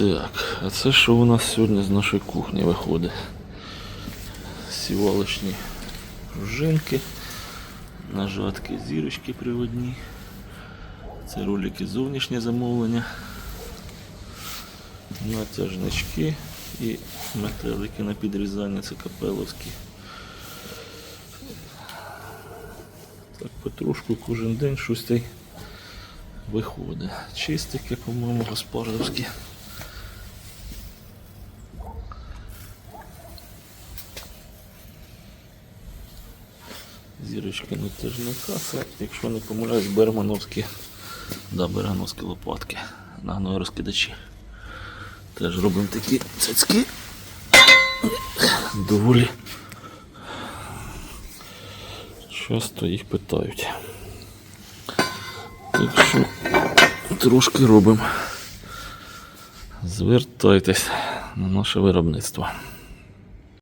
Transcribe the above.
Так, а це що у нас сьогодні з нашої кухні виходить? Сівалочні пружинки, нажатки зірочки приводні. Це ролики зовнішнє замовлення, натяжнички і метелики на підрізання, це капеловські. Так, потрошку кожен день щось виходить. Чистики, по-моєму, господарські. Зірочки натяжника, це, якщо не помиляюсь, бермановські, да, бермановські лопатки на гною-розкидачі. Теж робимо такі цяцьки. Доволі часто їх питають. Так що трошки робимо. Звертайтесь на наше виробництво.